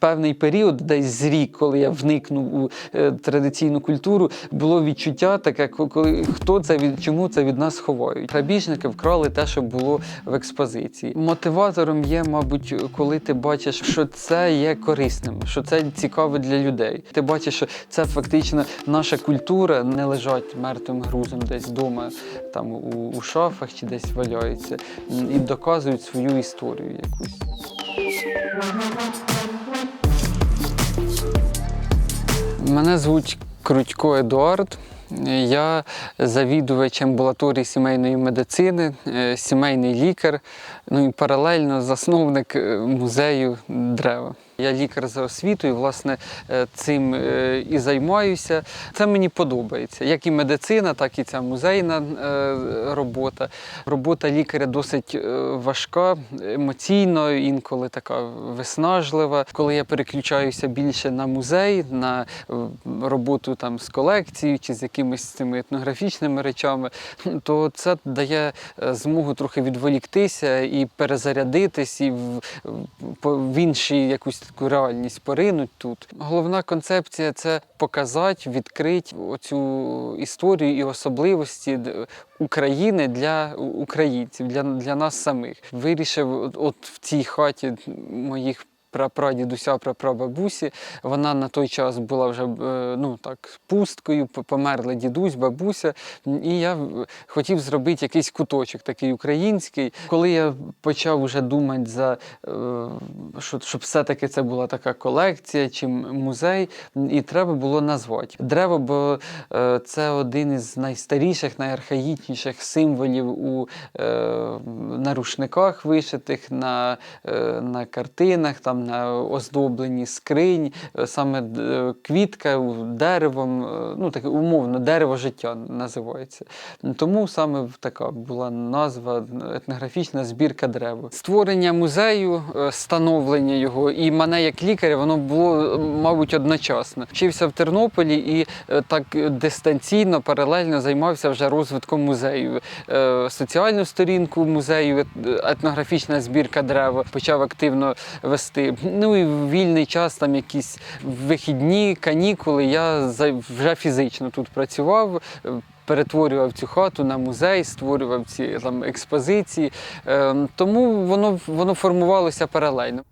Певний період, десь з рік, коли я вникнув у е, традиційну культуру, було відчуття таке, коли хто це від чому це від нас ховають. Грабіжники вкрали те, що було в експозиції. Мотиватором є, мабуть, коли ти бачиш, що це є корисним, що це цікаво для людей. Ти бачиш, що це фактично наша культура, не лежать мертвим грузом десь вдома, там у, у шафах чи десь валяються, і доказують свою історію якусь. Мене звуть Крутько Едуард. Я завідувач амбулаторії сімейної медицини, е, сімейний лікар, ну і паралельно засновник е, музею дерева. Я лікар за освітою, власне, е, цим е, і займаюся. Це мені подобається. Як і медицина, так і ця музейна е, робота. Робота лікаря досить важка, емоційно, інколи така виснажлива. Коли я переключаюся більше на музей, на роботу там з колекцією чи з якимись цими етнографічними речами, то це дає змогу трохи відволіктися і перезарядитись, і в, в іншій якусь таку реальність поринуть тут. Головна концепція це показати, відкрити оцю історію і особливості України для українців, для, для нас самих. Вирішив от- в цій хаті моїх прапрадідуся, прапрабабусі. Вона на той час була вже е, ну так пусткою, п- померли дідусь, бабуся. І я хотів зробити якийсь куточок такий український. Коли я почав вже думати за е, щоб все-таки це була така колекція чи музей, і треба було назвати древо, бо е, це один із найстаріших, найархаїчніших символів у е, на рушниках вишитих, на, е, на картинах, там на оздобленні скринь, Е, саме е, квітка деревом, е, ну таке умовно, дерево життя називається. Тому саме така була назва етнографічна збірка дерева. Створення музею, е, становлення його і мене як лікаря, воно було, е, мабуть, одночасно. Вчився в Тернополі і е, так дистанційно, паралельно займався вже розвитком музею. Е, Соціальну сторінку музею, етнографічна збірка дерева почав активно вести. Ну і вільний час, там якісь вихідні, канікули, я вже фізично тут працював. е, Перетворював цю хату на музей, створював ці там експозиції. Е, тому воно, воно формувалося паралельно.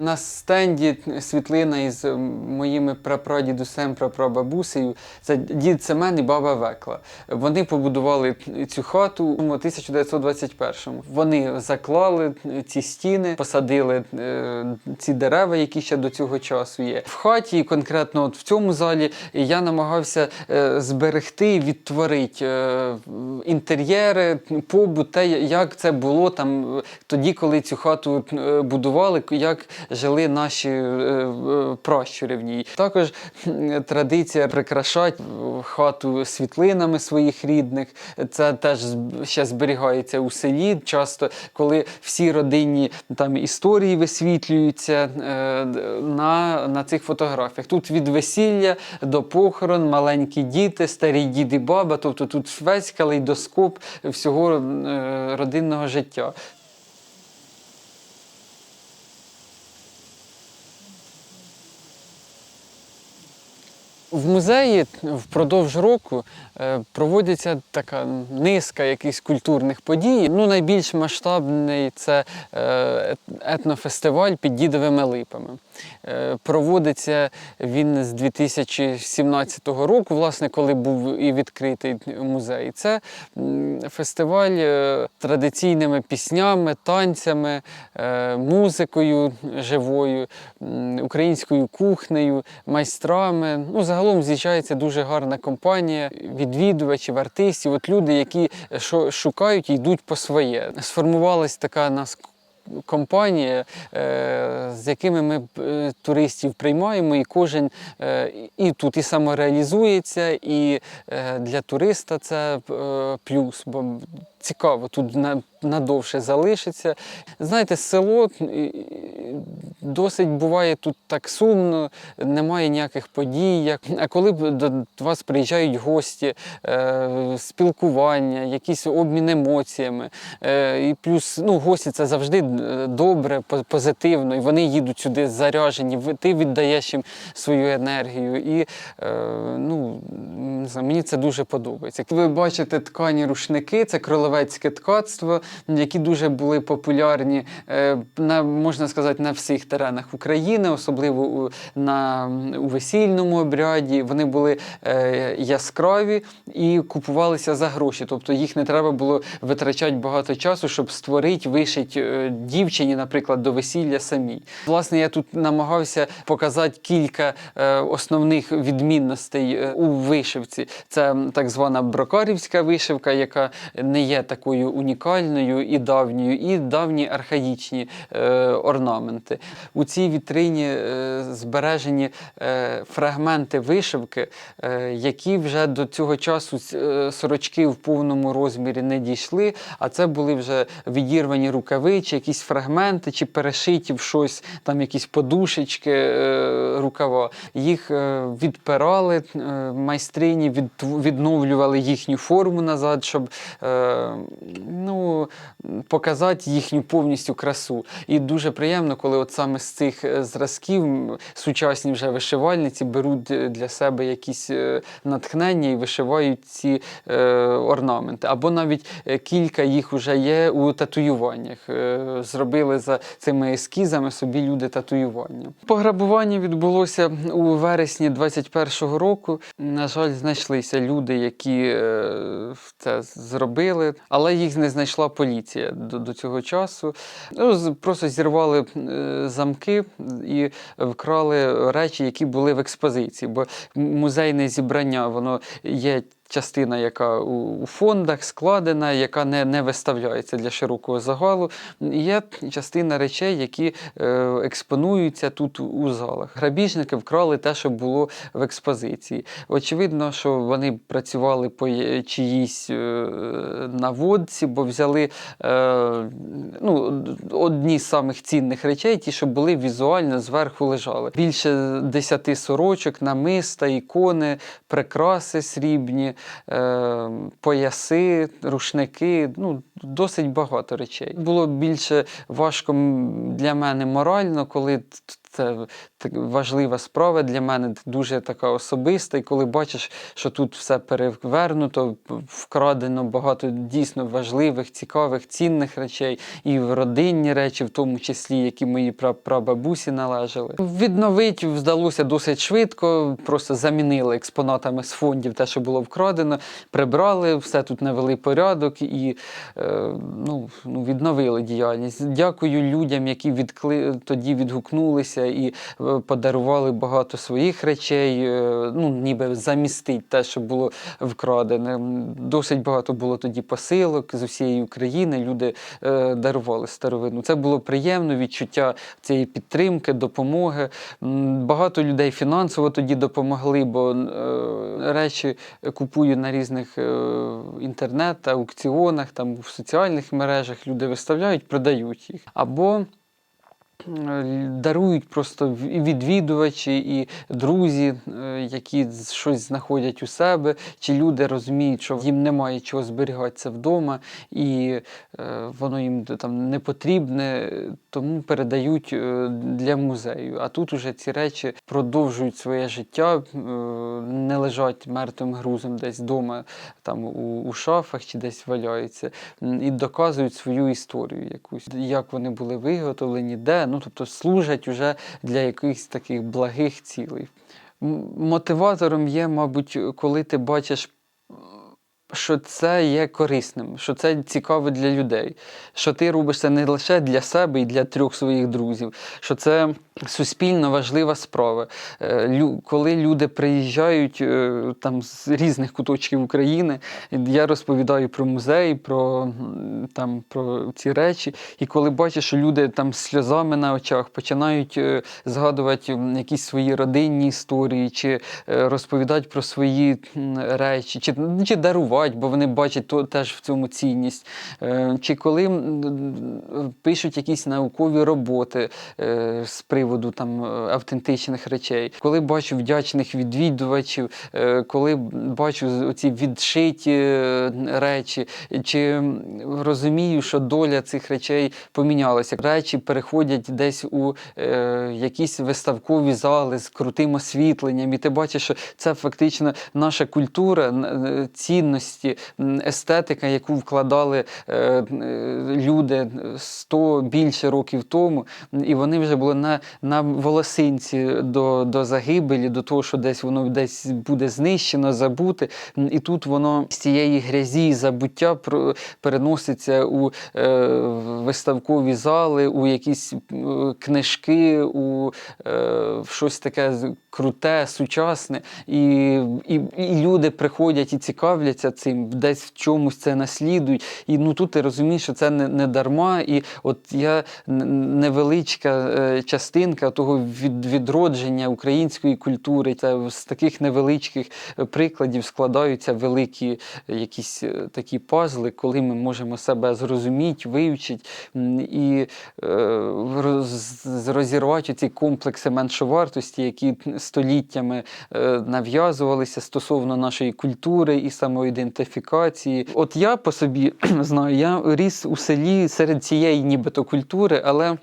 На стенді світлина із моїми прапрадідусем, прапрабабусею. Це дід Семен і баба Векла. Вони побудували цю хату у 1921-му. Вони заклали ці стіни, посадили е, ці дерева, які ще до цього часу є. В хаті, конкретно от в цьому залі, я намагався е, зберегти і відтворити е, інтер'єри, побут, те, як це було там тоді, коли цю хату будували, як жили наші е, е, пращури в ній. Також традиція прикрашати хату світлинами своїх рідних. Це теж ще зберігається у селі. Часто, коли всі родинні там історії висвітлюються е, на, на цих фотографіях. Тут від весілля до похорон, маленькі діти, старі діди, баба. Тобто тут весь калейдоскоп всього е, родинного життя. В музеї впродовж року е, проводиться така низка якихось культурних подій. Ну, найбільш масштабний це е, етнофестиваль під дідовими липами. Е, Проводиться він з 2017 року, власне, коли був і відкритий музей. Це фестиваль традиційними піснями, танцями, музикою живою, українською кухнею, майстрами. Ну, загалом з'їжджається дуже гарна компанія відвідувачів, артистів, от люди, які що шукають і йдуть по своє. Сформувалась така нас компанія, е, з якими ми е, туристів приймаємо, і кожен е, і тут і самореалізується, і е, для туриста це е, плюс, бо цікаво тут надовше залишиться. Знаєте, село досить буває тут так сумно, немає ніяких подій. А коли до вас приїжджають гості, е, спілкування, якийсь обмін емоціями. Е, і плюс ну, гості це завжди е, добре, позитивно, і вони їдуть сюди заряжені. Ти віддаєш їм свою енергію. І ну, мені це дуже подобається. Ви бачите ткані рушники, це кролевецьке ткацтво, які дуже були популярні е, на можна сказати на всіх теренах України, особливо у, на, у весільному обряді. Вони були е, яскраві і купувалися за гроші. Тобто їх не треба було витрачати багато часу, щоб створити, вишити е, дівчині, наприклад, до весілля самій. Власне, я тут намагався показати кілька основних відмінностей у вишивці. Це так звана брокарівська вишивка, яка не є такою унікальною і давньою, і давні архаїчні е, орнаменти. У цій вітрині е, збережені е, фрагменти вишивки, які вже до цього часу сорочки в повному розмірі не дійшли, а це були вже відірвані рукави, чи якісь фрагменти, чи перешиті в щось, там якісь подушечки рукава. Їх е, відпирали е, майстрині, від, відновлювали їхню форму назад, щоб е, ну, показати їхню повністю красу. І дуже приємно, коли от саме з цих зразків сучасні вже вишивальниці беруть для себе якісь натхнення і вишивають ці орнаменти. Або навіть кілька їх вже є у татуюваннях. Зробили за цими ескізами собі люди татуювання. Пограбування відбулося у вересні 21-го року. На жаль, знайшлися люди, які е, це зробили, але їх не знайшла поліція до, до цього часу. Ну, просто зірвали е, замки і вкрали речі, які були в експозиції. Бо музейне зібрання воно є. Частина, яка у фондах складена, яка не, не виставляється для широкого загалу. Є частина речей, які е, експонуються тут у залах. Грабіжники вкрали те, що було в експозиції. Очевидно, що вони працювали по чиїсь е, наводці, бо взяли е, ну, одні з самих цінних речей, ті, що були візуально зверху лежали. Більше десяти сорочок, намиста, ікони, прикраси срібні, е, пояси, рушники. Ну, досить багато речей. Було більше важко для мене морально, коли це важлива справа для мене, дуже така особиста. І коли бачиш, що тут все перевернуто, вкрадено багато дійсно важливих, цікавих, цінних речей, і в родинні речі, в тому числі, які мої пра- прабабусі належали. Відновити вдалося досить швидко, просто замінили експонатами з фондів те, що було вкрадено, прибрали, все тут навели порядок і е, ну, ну, відновили діяльність. Дякую людям, які відкли... тоді відгукнулися і е, подарували багато своїх речей, е, ну, ніби замістить те, що було вкрадене. Досить багато було тоді посилок з усієї України. Люди е, дарували старовину. Це було приємно відчуття цієї підтримки, допомоги. Багато людей фінансово тоді допомогли, бо речі купую на різних е, інтернет-аукціонах, там в соціальних мережах люди виставляють, продають їх. Або дарують просто і відвідувачі, і друзі, е, які щось знаходять у себе, чи люди розуміють, що їм немає чого зберігатися вдома, і е, воно їм там не потрібне, тому передають е, для музею. А тут уже ці речі продовжують своє життя, не лежать мертвим грузом десь вдома, там у, у шафах чи десь валяються, і доказують свою історію якусь, як вони були виготовлені, де, ну тобто служать уже для якихось таких благих цілей. Мотиватором є, мабуть, коли ти бачиш що це є корисним, що це цікаво для людей, що ти робиш це не лише для себе і для трьох своїх друзів, що це суспільно важлива справа. Е, Коли люди приїжджають е, там з різних куточків України, я розповідаю про музей, про, там, про ці речі, і коли бачиш, що люди там сльозами на очах починають е, згадувати якісь свої родинні історії, чи розповідати про свої речі, чи, чи дарувати купувати, бо вони бачать теж в цьому цінність. Е, Чи коли пишуть якісь наукові роботи е, з приводу там е, автентичних речей, коли бачу вдячних відвідувачів, коли бачу оці відшиті речі, чи розумію, що доля цих речей помінялася. Речі переходять десь у якісь виставкові зали з крутим освітленням, і ти бачиш, що це фактично наша культура, цінності, м, естетика, яку вкладали е, е, люди 100 більше років тому, і вони вже були на, на волосинці до, до загибелі, до того, що десь воно десь буде знищено, забуте. І тут воно з цієї грязі забуття переноситься у е, виставкові зали, у якісь книжки, у щось таке круте, сучасне. І, і, і люди приходять і цікавляться цим, десь в чомусь це наслідують. І ну тут ти розумієш, що це не, не дарма. І от я невеличка е, частинка того від, відродження української культури. Це з таких невеличких е, прикладів складаються великі е, якісь такі пазли, коли ми можемо себе зрозуміти, вивчити і роз, розірвати ці комплекси меншовартості, які століттями нав'язувалися стосовно нашої культури і самоідентифікації. От я по собі знаю, я ріс у селі серед цієї нібито культури, але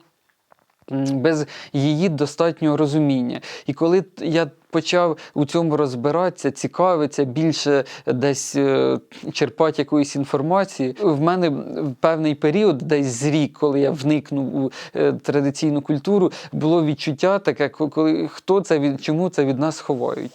без її достатнього розуміння. І коли я почав у цьому розбиратися, цікавитися, більше десь е, черпати якоїсь інформації, в мене в певний період, десь з рік, коли я вникнув у е, традиційну культуру, було відчуття таке, коли хто це від чому це від нас ховають.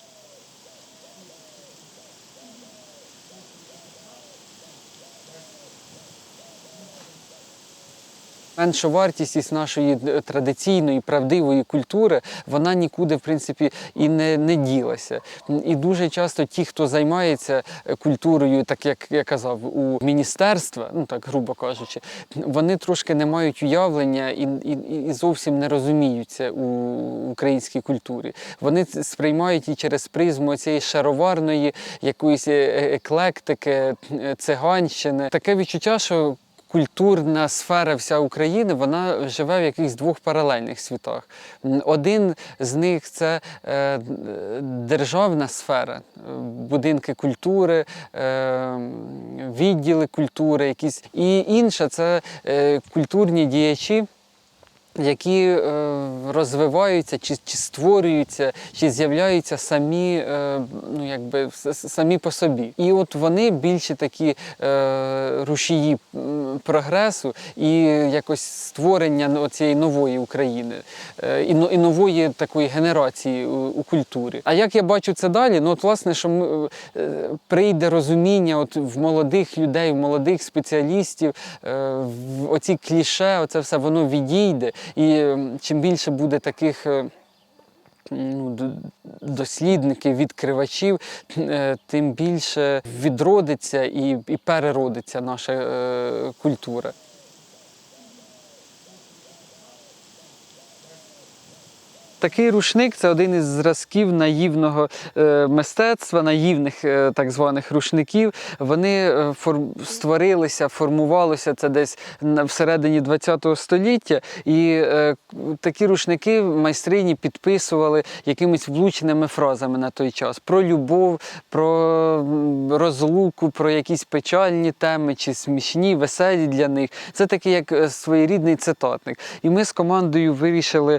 Меншовартість нашої е, традиційної правдивої культури вона нікуди в принципі і не, не ділася. І дуже часто ті, хто займається е, культурою, так як я казав, у міністерства, ну так грубо кажучи, вони трошки не мають уявлення і, і, і зовсім не розуміються у українській культурі. Вони сприймають її через призму цієї шароварної якоїсь е, еклектики, циганщини. Таке відчуття, що культурна сфера вся України вона живе в якихось двох паралельних світах. Один з них це е, державна сфера, е, будинки культури, е, відділи культури, якісь. І інша це культурні діячі які е, розвиваються, чи, чи створюються, чи з'являються самі, е, ну, якби, самі по собі. І от вони більше такі е, рушії прогресу і якось створення ну, цієї нової України е, і, і нової такої генерації у, у культурі. А як я бачу це далі? Ну, от, власне, що ми, е, прийде розуміння от в молодих людей, в молодих спеціалістів, е, в оці кліше, оце все воно відійде. І чим більше буде таких. е, Ну, дослідників, відкривачів, е, тим більше відродиться і, і переродиться наша е, культура. Такий рушник це один із зразків наївного е, мистецтва, наївних е, так званих рушників. Вони е, створилися, формувалося це десь всередині ХХ століття. І такі рушники майстрині підписували якимись влучними фразами на той час про любов, про розлуку, про якісь печальні теми чи смішні, веселі для них. Це такий як своєрідний цитатник. І ми з командою вирішили.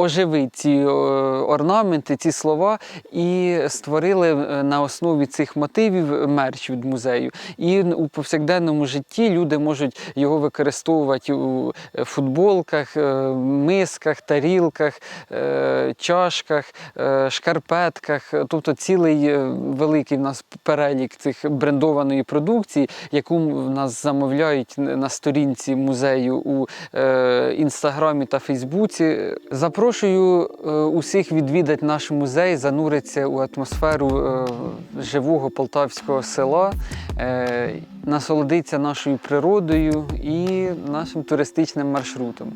Оживити ці е, орнаменти, ці слова, і створили е, на основі цих мотивів мерч від музею. І у повсякденному житті люди можуть його використовувати у е, футболках, мисках, тарілках, чашках, шкарпетках. Тобто цілий великий в нас перелік цих брендованої продукції, яку в нас замовляють на сторінці музею у інстаграмі та Фейсбуці. Запрошую Запрошую е, усіх відвідати наш музей, зануритися у атмосферу е, живого полтавського села, е, насолодитися нашою природою і нашим туристичним маршрутом.